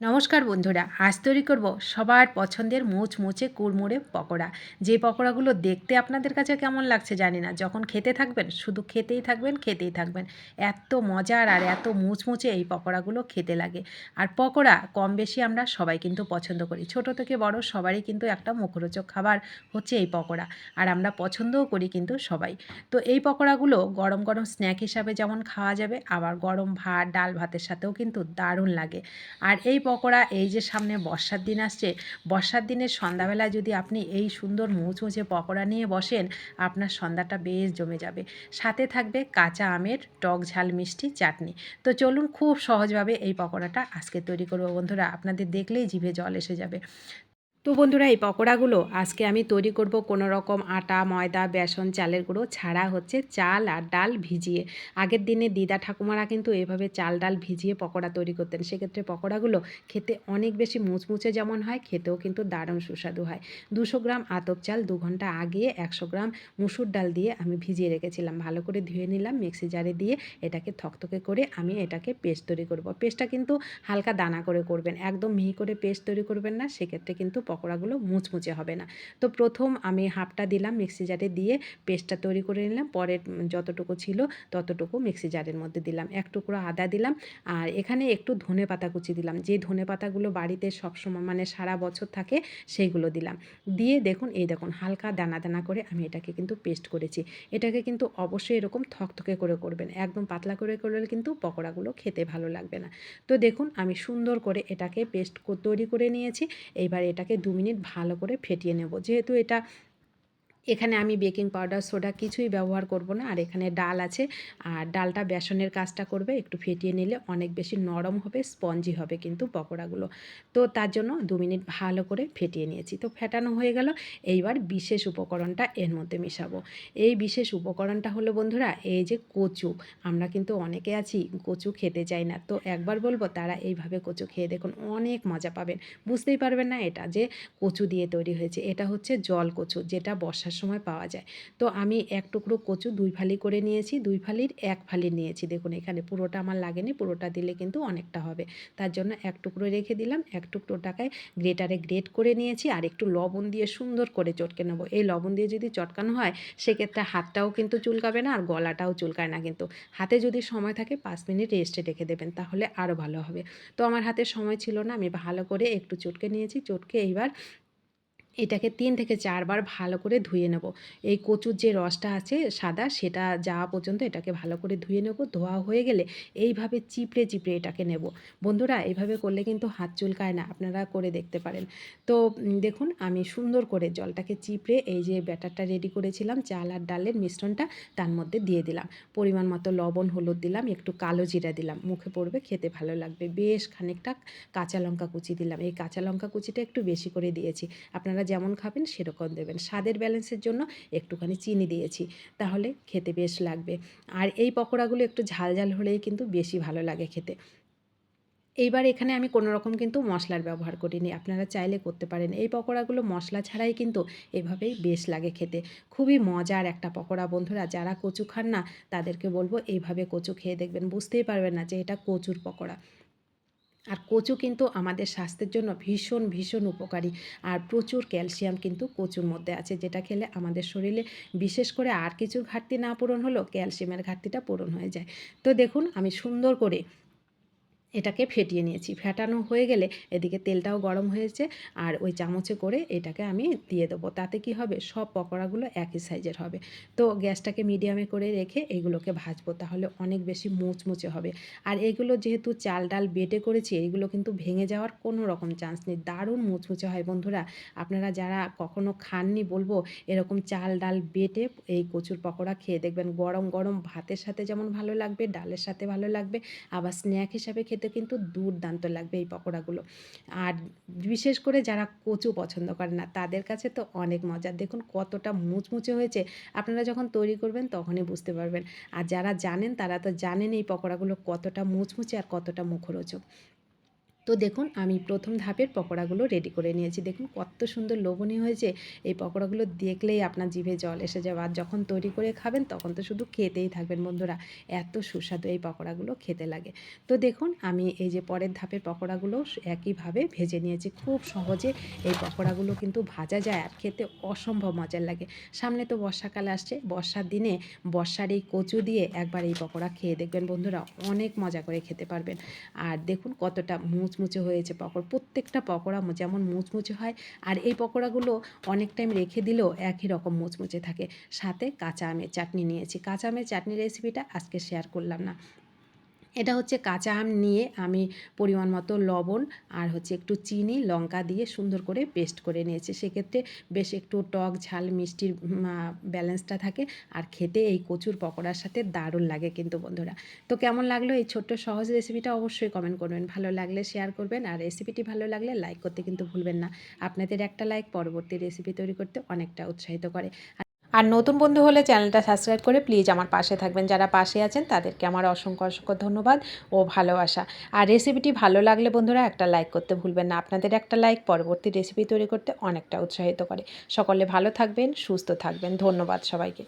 নমস্কার বন্ধুরা, আজ তৈরি করব সবার পছন্দের মুচ মুচে কুড়মুড়ে পকোড়া। যে পকোড়াগুলো দেখতে আপনাদের কাছে কেমন লাগছে জানি না, যখন খেতে থাকবেন, শুধু খেতেই থাকবেন খেতেই থাকবেন। এত মজার আর এত মুচমুচে এই পকোড়াগুলো খেতে লাগে। আর পকোড়া কম বেশি আমরা সবাই কিন্তু পছন্দ করি। ছোট থেকে বড় সবারই কিন্তু একটা মুখরোচক খাবার হচ্ছে এই পকোড়া, আর আমরা পছন্দও করি কিন্তু সবাই। তো এই পকোড়াগুলো গরম গরম স্ন্যাক হিসাবে যেমন খাওয়া যাবে, আবার গরম ভাত, ডাল ভাতের সাথেও কিন্তু দারুণ লাগে। আর এই পকোড়া, এই যে সামনে বর্ষার দিন আসছে, বর্ষার দিনের সন্ধ্যাবেলায় যদি আপনি এই সুন্দর মুচমুচে পকোড়া নিয়ে বসেন, আপনার সন্ধ্যাটা বেশ জমে যাবে। সাথে থাকবে কাঁচা আমের, টক ঝাল, মিষ্টি, চাটনি। তো চলুন খুব সহজভাবে এই পকোড়াটা আজকে তৈরি করব বন্ধুরা। আপনাদের দেখলেই জিভে জল এসে যাবে। তো বন্ধুরা, এই পকোড়াগুলো আজকে আমি তৈরি করব কোনো রকম আটা, ময়দা, বেসন, চালের গুঁড়ো ছাড়া হচ্ছে চাল আর ডাল ভিজিয়ে। আগের দিনে দিদা ঠাকুমারা কিন্তু এভাবে চাল, ডাল ভিজিয়ে পকোড়া তৈরি করতেন। সেক্ষেত্রে পকোড়াগুলো খেতে অনেক বেশি মুচমুচে যেমন হয়, খেতেও কিন্তু দারুণ সুস্বাদু হয়। দুশো গ্রাম আতপ চাল দু ঘণ্টা আগে একশো গ্রাম মুসুর ডাল দিয়ে আমি ভিজিয়ে রেখেছিলাম। ভালো করে ধুয়ে নিলাম, মিক্সি জারে দিয়ে এটাকে থকথকে করে আমি এটাকে পেস্ট তৈরি করব। পেস্টটা কিন্তু হালকা দানা করে করবেন, একদম মিহি করে পেস্ট তৈরি করবেন না, সেক্ষেত্রে কিন্তু পকোড়াগুলো মুচমুচে হবে না। তো প্রথম আমি হাফটা দিলাম মিক্সি জারে দিয়ে পেস্টটা তৈরি করে নিলাম। পরের যতটুকু ছিল ততটুকু মিক্সি জারের মধ্যে দিলাম। এক টুকরো আদা দিলাম আর এখানে একটু ধনে পাতা কুচি দিলাম। যে ধনে পাতাগুলো বাড়িতে সবসময় মানে সারা বছর থাকে সেইগুলো দিলাম। দিয়ে দেখুন, এই দেখুন হালকা দানা দানা করে আমি এটাকে কিন্তু পেস্ট করেছি। এটাকে কিন্তু অবশ্যই এরকম থকথকে করে করবেন। একদম পাতলা করে করলে কিন্তু পকোড়াগুলো খেতে ভালো লাগবে না। তো দেখুন আমি সুন্দর করে এটাকে পেস্ট তৈরি করে নিয়েছি। এইবার এটাকে দু মিনিট ভালো করে ফেটিয়ে নেব। যেহেতু এটা এখানে আমি বেকিং পাউডার, সোডা কিছুই ব্যবহার করব না। আর এখানে ডাল আছে। আর ডালটা বেসনের কাজটা করবে, একটু ফেটিয়ে নিলে অনেক বেশি নরম হবে, স্পঞ্জি হবে কিন্তু পকোড়াগুলো। তো তার জন্য দু মিনিট ভালো করে ফেটিয়ে নিয়েছি। তো ফেটানো হয়ে গেল। এইবার বিশেষ উপকরণটা এর মধ্যে মেশাবো। এই বিশেষ উপকরণটা হলো বন্ধুরা, এই যে কচু। আমরা কিন্তু অনেকে আছি, কচু খেতে চাই না। তো একবার বলব, তারা এইভাবে কচু খেয়ে দেখুন, অনেক মজা পাবেন। বুঝতেই পারবেন না এটা যে কচু দিয়ে তৈরি হয়েছে। এটা হচ্ছে জল কচু, যেটা বর্ষার সময় পাওয়া যায়। তো আমি এক টুকরো কচু দুই ফালি করে নিয়েছি, দুই ফালির এক ফালি নিয়েছি। দেখুন, এখানে পুরোটা আমার লাগেনি, পুরোটা দিলে কিন্তু অনেকটা হবে। তার জন্য এক টুকরো রেখে দিলাম, এক টুকরো টাকায় গ্রেটারে গ্রেট করে নিয়েছি আর একটু লবণ দিয়ে সুন্দর করে চটকে নেব। এই লবণ দিয়ে যদি চটকানো হয়, সেক্ষেত্রে হাতটাও কিন্তু চুলকাবে না আর গলাটাও চুলকায় না কিন্তু। হাতে যদি সময় থাকে, পাঁচ মিনিট রেস্টে রেখে দেবেন, তাহলে আরও ভালো হবে। তো আমার হাতে সময় ছিল না, আমি ভালো করে একটু চটকে নিয়েছি। চটকে এইবার এটাকে তিন থেকে চারবার ভালো করে ধুয়ে নেব। এই কচুর যে রসটা আছে সাদা, সেটা যাওয়া পর্যন্ত এটাকে ভালো করে ধুয়ে নেব। ধোয়া হয়ে গেলে এইভাবে চিপড়ে চিপড়ে এটাকে নেব। বন্ধুরা এইভাবে করলে কিন্তু হাত চুলকায় না, আপনারা করে দেখতে পারেন। তো দেখুন, আমি সুন্দর করে জলটাকে চিপড়ে এই যে ব্যাটারটা রেডি করেছিলাম, চাল আর ডালের মিশ্রণটা তার মধ্যে দিয়ে দিলাম। পরিমাণ মতো লবণ, হলুদ দিলাম, একটু কালো জিরা দিলাম। মুখে পড়বে, খেতে ভালো লাগবে। বেশ খানিকটা কাঁচা লঙ্কা কুচি দিলাম। এই কাঁচা লঙ্কা কুচিটা একটু বেশি করে দিয়েছি। আপনারা যেমন খাবেন, সেরকম দেবেন। স্বাদের ব্যালেন্সের জন্য একটুখানি চিনি দিয়েছি, তাহলে খেতে বেশ লাগবে। আর এই পকোড়াগুলো একটু ঝাল ঝাল হলেই কিন্তু বেশি ভালো লাগে খেতে। এইবার এখানে আমি কোনো রকম কিন্তু মশলার ব্যবহার করিনি। আপনারা চাইলে করতে পারেন। এই পকোড়াগুলো মশলা ছাড়াই কিন্তু এভাবেই বেশ লাগে খেতে। খুবই মজার একটা পকোড়া, বন্ধুরা। যারা কচু খান না, তাদেরকে বলব, এইভাবে কচু খেয়ে দেখবেন। বুঝতেই পারবেন না যে এটা কচুর পকোড়া। আর কচু কিন্তু আমাদের স্বাস্থ্যের জন্য ভীষণ ভীষণ উপকারী। আর প্রচুর ক্যালসিয়াম কিন্তু কচুর মধ্যে আছে, যেটা খেলে আমাদের শরীরে বিশেষ করে আর কিছুর ঘাটতি না পূরণ হলেও ক্যালসিয়ামের ঘাটতিটা পূরণ হয়ে যায়। তো দেখুন, আমি সুন্দর করে এটাকে ফেটিয়ে নিয়েছি। ফেটানো হয়ে গেলে এদিকে তেলটাও গরম হয়েছে আর ওই চামচে করে এটাকে আমি দিয়ে দেবো। তাতে কি হবে? সব পকোড়াগুলো একই সাইজের হবে। তো গ্যাসটাকে মিডিয়ামে করে রেখে এগুলোকে ভাজবো। তাহলে অনেক বেশি মুচমুচে হবে। আর এগুলো যেহেতু চাল ডাল বেটে করেছি এইগুলো কিন্তু ভেঙে যাওয়ার কোনো রকম চান্স নেই। দারুণ মুচমুচে হয় বন্ধুরা। আপনারা যারা কখনো খাননি বলব, এরকম চাল ডাল বেটে এই কচুর পকোড়া খেয়ে দেখবেন গরম গরম ভাতের সাথে যেমন ভালো লাগবে, ডালের সাথে ভালো লাগবে, আবার স্ন্যাক হিসাবে খেতে খেতে কিন্তু দুর্দান্ত লাগবে এই পকোড়াগুলো। আর বিশেষ করে যারা কচু পছন্দ করে না, তাদের কাছে তো অনেক মজার। দেখুন কতটা মুচমুচে হয়েছে। আপনারা যখন তৈরি করবেন তখনই বুঝতে পারবেন। আর যারা জানেন তারা তো জানেন এই পকোড়াগুলো কতটা মুচমুচে আর কতটা মুখরোচক। তো দেখুন, আমি প্রথম ধাপের পকোড়াগুলো রেডি করে নিয়েছি। দেখুন, কত সুন্দর লোভনীয় হয়েছে। এই পকোড়াগুলো দেখলেই আপনার জিভে জল এসে যাবে। আর যখন তৈরি করে খাবেন, তখন তো শুধু খেতেই থাকবেন বন্ধুরা। এত সুস্বাদু এই পকোড়াগুলো খেতে লাগে। তো দেখুন, আমি এই যে পরের ধাপের পকোড়াগুলো একইভাবে ভেজে নিয়েছি। খুব সহজে এই পকোড়াগুলো কিন্তু ভাজা যায় আর খেতে অসম্ভব মজার লাগে। সামনে তো বর্ষাকাল আসছে। বর্ষার দিনে বর্ষার এই কচু দিয়ে একবার এই পকোড়া খেয়ে দেখবেন বন্ধুরা, অনেক মজা করে খেতে পারবেন। আর দেখুন, কতটা মুচমুচে হয়েছে, পকোড়া, প্রত্যেকটা পকোড়া যেমন মুচমুচে হয়, আর এই পকোড়াগুলো অনেক টাইম রেখে দিলেও একই রকম মুচমুচে থাকে। সাথে কাঁচা আমের চাটনি নিয়েছি। কাঁচা আমের চাটনি রেসিপিটা আজকে শেয়ার করলাম না। এটা হচ্ছে কাঁচা আম নিয়ে আমি পরিমাণ মতো লবণ আর হচ্ছে একটু চিনি, লঙ্কা দিয়ে সুন্দর করে পেস্ট করে নিয়েছি। সেক্ষেত্রে বেশ একটু টক, ঝাল, মিষ্টির ব্যালেন্সটা থাকে আর খেতে এই কচুর পকোড়ার সাথে দারুণ লাগে কিন্তু বন্ধুরা। তো কেমন লাগল এই ছোট্ট সহজ রেসিপিটা অবশ্যই কমেন্ট করবেন। ভালো লাগলে শেয়ার করবেন আর রেসিপিটি ভালো লাগলে লাইক করতে কিন্তু ভুলবেন না। আপনাদের একটা লাইক পরবর্তী রেসিপি তৈরি করতে অনেকটা উৎসাহিত করে। আর নতুন বন্ধু হলে চ্যানেলটা সাবস্ক্রাইব করে প্লিজ আমার পাশে থাকবেন। যারা পাশে আছেন, তাদেরকে আমার অসংখ্য অসংখ্য ধন্যবাদ ও ভালোবাসা। আর রেসিপিটি ভালো লাগলে বন্ধুরা একটা লাইক করতে ভুলবেন না। আপনাদের একটা লাইক পরবর্তী রেসিপি তৈরি করতে অনেকটা উৎসাহিত করে। সকলে ভালো থাকবেন, সুস্থ থাকবেন। ধন্যবাদ সবাইকে।